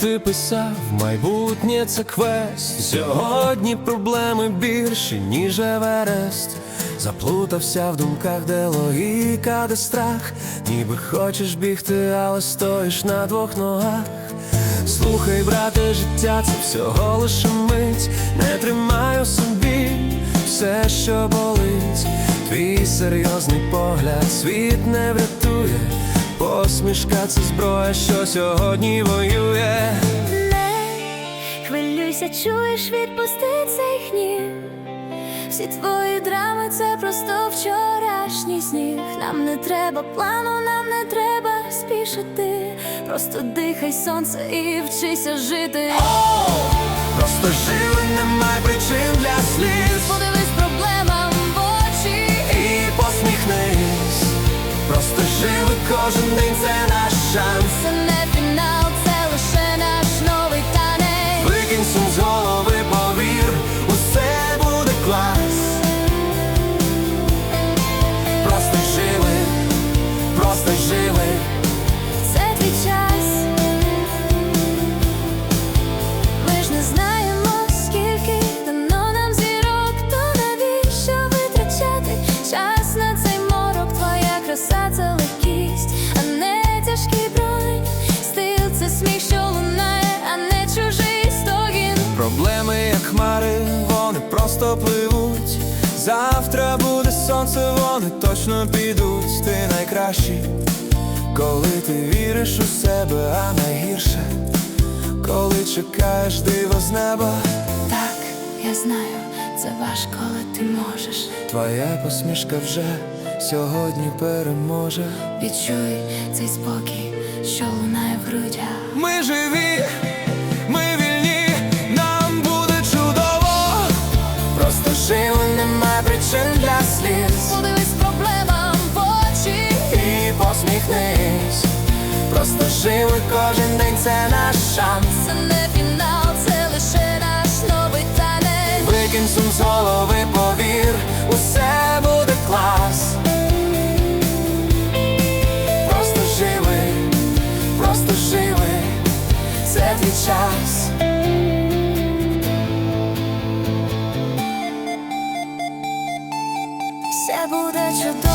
ти писав, майбутнє це квест. Сьогодні проблеми більші, ніж Еверест. Заплутався в думках, де логіка, де страх. Ніби хочеш бігти, але стоїш на двох ногах. Слухай, брате, життя це всього лише мить. Не тримай собі все, що болить. Твій серйозний погляд світ не врятує. Посмішка це зброя, що сьогодні воює. Не хвилюйся, чуєш, відпусти цей гнів. Всі твої драми це просто вчорашній сніг. Нам не треба плану, нам не треба спішити. Просто дихай сонце і вчися жити. Просто живи, немає причин для Живи кожен день, це наш шанс. Це не фінал, це лише наш новий танець. Викинь сум з голови, повір, усе буде клас. Просто живи, просто живи. Проблеми, як хмари, вони просто пливуть. Завтра буде сонце, вони точно підуть. Ти найкращий, коли ти віриш у себе, а найгірше, коли чекаєш диво з неба. Так, я знаю, це важко, але ти можеш. Твоя посмішка вже сьогодні переможе. Відчуй цей спокій, що лунає в грудях. Причин для сліз. Подивись проблемам в очі. І посміхнись. Просто живи кожен день, це наш шанс. Це не фінал, це лише наш новий танець. Викинь сум з голови, повір, усе буде клас. Просто живи, просто живи, це твій час. 舍不得这段。